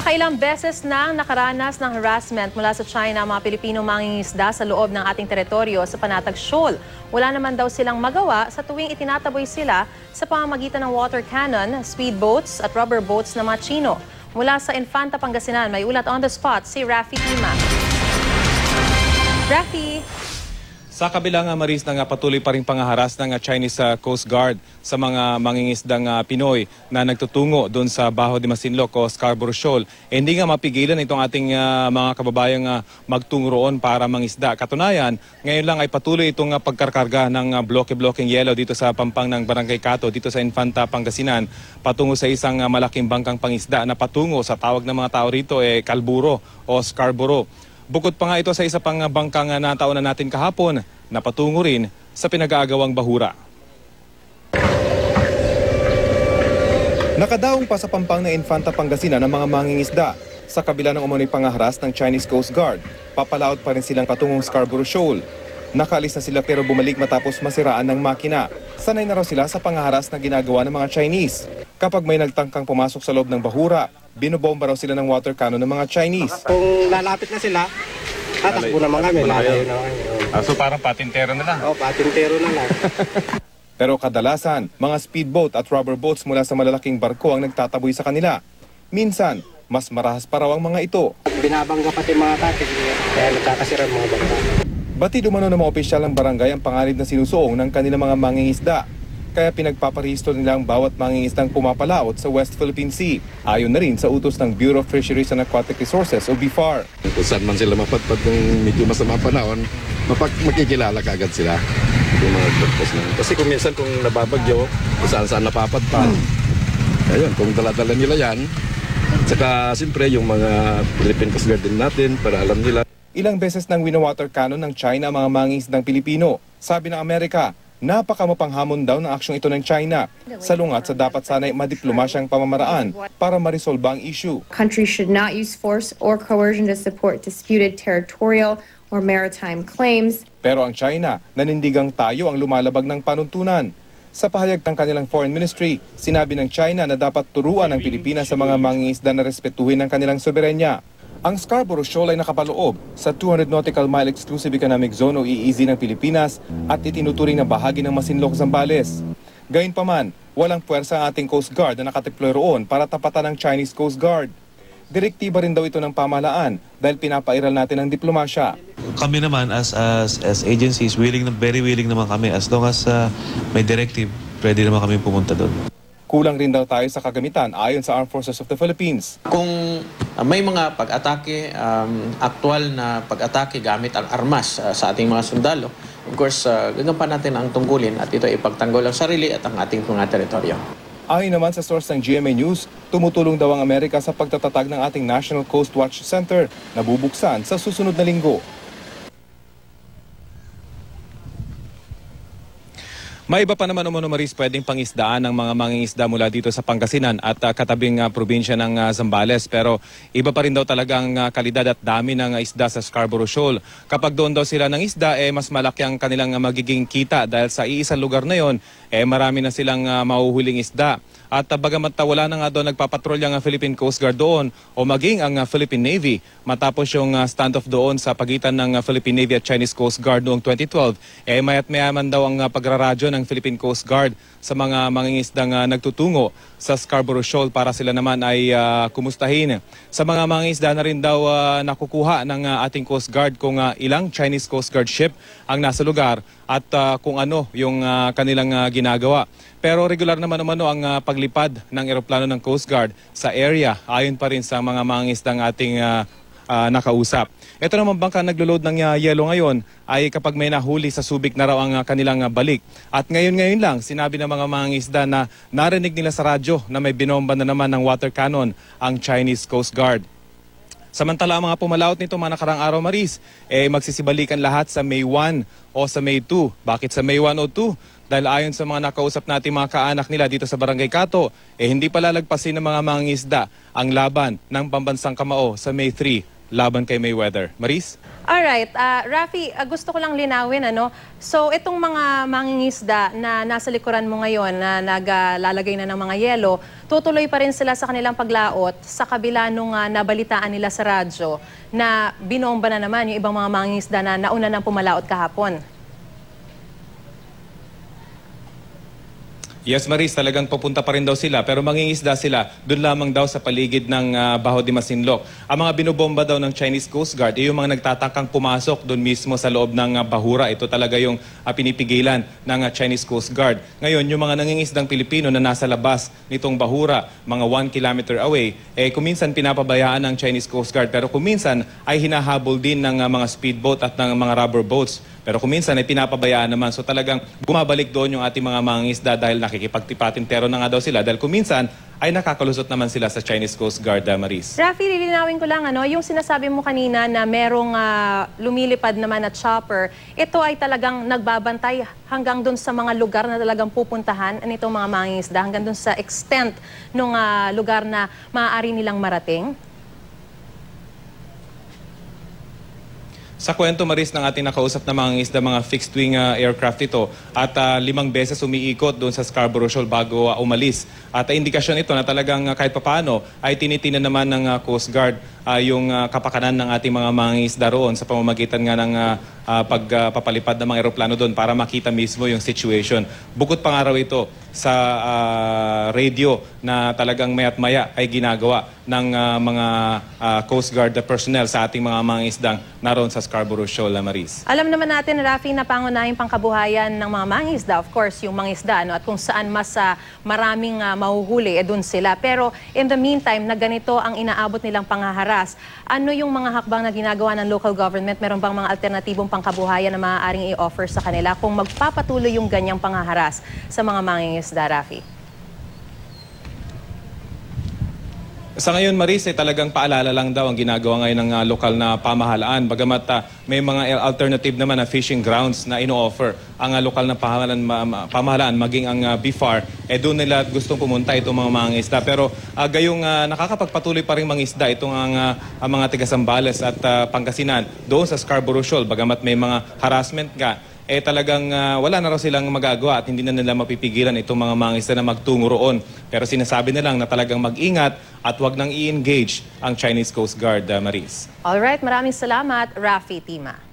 Makailang beses nang nakaranas ng harassment mula sa China mga Pilipino mangingisda sa loob ng ating teritoryo sa Panatag Shoal. Wala naman daw silang magawa sa tuwing itinataboy sila sa pamamagitan ng water cannon, speedboats at rubber boats ng mga Chino. Mula sa Infanta, Pangasinan, may ulat on the spot si Rafi Tima. Rafi! Sa kabilang uh, Maris na nga patuloy pa rin pangaharas ng Chinese uh, Coast Guard sa mga mangingisdang uh, Pinoy na nagtutungo doon sa Baho de Masinloc o Scarborough Shoal. Eh, hindi nga mapigilan itong ating uh, mga kababayang uh, magtungo roon para mangisda. Katunayan, ngayon lang ay patuloy itong pagkarkarga ng bloke-blokeng yellow dito sa pampang ng Barangay Cato, dito sa Infanta, Pangasinan, patungo sa isang malaking bangkang pangisda na patungo sa tawag ng mga tao rito eh, Kalburo o Scarborough. Bukod pa nga ito sa isa pang bangkang na taon na natin kahapon na patungo rin sa pinag-aagawang bahura. Nakadaong pa sa pampang na Infanta Pangasinan ang mga mangingisda sa kabila ng umano'y pangaharas ng Chinese Coast Guard. Papalaot pa rin silang patungong Scarborough Shoal. Nakaalis na sila pero bumalik matapos masiraan ng makina. Sanay na raw sila sa pangaharas na ginagawa ng mga Chinese. Kapag may nagtangkang pumasok sa loob ng bahura, binobomba raw sila ng water cannon ng mga Chinese. Kung lalapit na sila, tatakbo naman kami, lalayo na kami. Ah, so parang patintero na lang. O, patintero na lang. Pero kadalasan, mga speedboat at rubber boats mula sa malalaking barko ang nagtataboy sa kanila. Minsan, mas marahas pa raw ang mga ito. Binabangga pati mga katig, kaya nagkakasira mga bangka. Batid umano ng mga opisyal ng barangay ang panganib na sinusuong ng kanilang mga mangingisda. Kaya pinagpaparehistro nila ang bawat mangingisdang pumapalaot sa West Philippine Sea. Ayon na rin sa utos ng Bureau of Fisheries and Aquatic Resources o BFAR. Kung saan man sila mapadpad ng medyo masama panahon, mapag makikilala kaagad sila yung mga purpose na. Kasi kung minsan kung nababagyo, kung saan saan napapadpad, ayun, kung dala-dala nila yan, saka siyempre yung mga Philippine Coast Guard din natin para alam nila Ilang beses nang winawater cannon ng China ang mga mangingisdang Pilipino. Sabi ng Amerika, napakamapanghamon daw ng aksyong ito ng China. Salungat sa dapat sana'y madiplomasyang pamamaraan para marisolba ang issue. Countries should not use force or coercion to support disputed territorial or maritime claims. Pero ang China, nanindigang tayo ang lumalabag ng panuntunan. Sa pahayag ng kanilang foreign ministry, sinabi ng China na dapat turuan ng Pilipinas sa mga mangingisda na respetuhin ang kanilang soberenya. Ang Scarborough Shoal ay nakapaloob sa 200 nautical mile exclusive economic zone o EEZ ng Pilipinas at itinuturing na bahagi ng Masinloc, Zambales. Gayunpaman, walang puwersa ang ating Coast Guard na nakatiploy roon para tapatan ng Chinese Coast Guard. Direktiba rin daw ito ng pamahalaan dahil pinapairal natin ang diplomasya. kami naman as as as agencies willing na very willing naman kami as long as uh, may directive pwede naman kami pumunta doon. Kulang rin daw tayo sa kagamitan ayon sa Armed Forces of the Philippines. Kung uh, may mga pag-atake, um, aktual na pag-atake gamit ang armas uh, sa ating mga sundalo, of course, uh, gagampan natin ang tungkulin at ito ay ipagtanggol ang sarili at ang ating mga teritoryo. Ayon naman sa source ng GMA News, tumutulong daw ang Amerika sa pagtatatag ng ating National Coast Watch Center na bubuksan sa susunod na linggo. May iba pa naman umano Maris pwedeng pangisdaan ng mga mangingisda mula dito sa Pangasinan at uh, katabing uh, probinsya ng uh, Zambales. Pero iba pa rin daw talagang uh, kalidad at dami ng uh, isda sa Scarborough Shoal. Kapag doon daw sila ng isda, eh, mas malaki ang kanilang uh, magiging kita dahil sa iisang lugar na yon, eh, marami na silang uh, mahuhuling isda. At uh, bagamat uh, wala na nga doon nagpapatrolya ang Philippine Coast Guard doon o maging ang Philippine Navy matapos yung standoff doon sa pagitan ng Philippine Navy at Chinese Coast Guard noong 2012, eh mayat mayaman daw ang pagraradyo ng Philippine Coast Guard sa mga mangingisdang nagtutungo sa Scarborough Shoal para sila naman ay uh, kumustahin. Sa mga mangingisda na rin daw uh, nakukuha ng uh, ating Coast Guard kung uh, ilang Chinese Coast Guard ship ang nasa lugar at uh, kung ano yung uh, kanilang uh, ginagawa. Pero regular naman umano ang uh, paglipad ng eroplano ng Coast Guard sa area ayon pa rin sa mga mangingisdang ating uh, uh, nakausap. Ito naman bangka naglo-load ng uh, yelo ngayon ay kapag may nahuli sa subik na raw ang uh, kanilang uh, balik. At ngayon-ngayon lang sinabi ng mga mangingisda na narinig nila sa radyo na may binomba na naman ng water cannon ang Chinese Coast Guard. Samantala ang mga pumalaot nito mga nakarang araw Maris, eh magsisibalikan lahat sa May 1 o sa May 2. Bakit sa May 1 o 2? Dahil ayon sa mga nakausap natin mga kaanak nila dito sa Barangay Kato, eh hindi pa lalagpasin ng mga mangingisda ang laban ng pambansang kamao sa May 3 laban kay Mayweather. Maris? Alright, uh, Rafi, ah, gusto ko lang linawin, ano? So, itong mga mangingisda na nasa likuran mo ngayon na naglalagay na ng mga yelo, tutuloy pa rin sila sa kanilang paglaot sa kabila nung ah, nabalitaan nila sa radyo na binomba na naman yung ibang mga mangingisda na nauna nang pumalaot kahapon. Yes, Maris, talagang pupunta pa rin daw sila pero mangingisda sila doon lamang daw sa paligid ng ah, Baho de Masinloc. Ang mga binobomba daw ng Chinese Coast Guard ay yung mga nagtatakang pumasok doon mismo sa loob ng ah, bahura. Ito talaga yung ah, pinipigilan ng ah, Chinese Coast Guard. Ngayon, yung mga nangingisdang Pilipino na nasa labas nitong bahura, mga 1 kilometer away, eh kuminsan pinapabayaan ng Chinese Coast Guard pero kuminsan ay hinahabol din ng ah, mga speedboat at ng mga rubber boats. Pero kuminsan ay pinapabayaan naman. So talagang bumabalik doon yung ating mga mangingisda dahil nakikipagtipatintero na nga daw sila. Dahil kuminsan ay nakakalusot naman sila sa Chinese Coast Guard, ah, Maris. Rafi, lilinawin ko lang, ano, yung sinasabi mo kanina na merong ah, lumilipad naman na chopper, ito ay talagang nagbabantay hanggang dun sa mga lugar na talagang pupuntahan nitong mga mangingisda, hanggang dun sa extent ng lugar na maaari nilang marating. Sa kwento Maris ng ating nakausap na mga isda, mga fixed wing ah, aircraft ito at ah, limang beses umiikot doon sa Scarborough Shoal bago ah, umalis. At ah, indikasyon ito na talagang ah, kahit papano ay tinitinan naman ng ah, Coast Guard ah, yung ah, kapakanan ng ating mga mga isda roon sa pamamagitan nga ng ah, ah, pagpapalipad ng mga eroplano doon para makita mismo yung situation. Bukod pa nga raw ito sa ah, radio na talagang mayat maya ay ginagawa ng ah, mga ah, Coast Guard personnel sa ating mga mga isdang naroon sa Scarborough Shoal, Maris. Alam naman natin, Rafi, na pangunahing pangkabuhayan ng mga mangisda, of course, yung mangisda, ano, at kung saan mas ah, maraming ah, mahuhuli, eh dun sila. Pero in the meantime, na ganito ang inaabot nilang pangaharas, ano yung mga hakbang na ginagawa ng local government? Meron bang mga alternatibong pangkabuhayan na maaaring i-offer sa kanila kung magpapatuloy yung ganyang pangaharas sa mga mangingisda, Rafi? Sa ngayon, Maris, ay talagang paalala lang daw ang ginagawa ngayon ng ah, lokal na pamahalaan. Bagamat ah, may mga alternative naman na fishing grounds na ino-offer ang ah, lokal na pamahalaan, ma- ma- pamahalaan maging ang ah, BIFAR, eh doon nila gustong pumunta itong mga mga isda. Pero ah, gayong ah, nakakapagpatuloy pa rin mga isda itong ang, ah, ang mga taga-Sambales at ah, Pangasinan doon sa Scarborough Shoal. Bagamat may mga harassment nga, eh talagang ah, wala na raw silang magagawa at hindi na nila mapipigilan itong mga mangisda na magtungo roon. Pero sinasabi na lang na talagang mag-ingat at wag nang i-engage ang Chinese Coast Guard, ah, Maris. Alright, maraming salamat, Rafi Tima.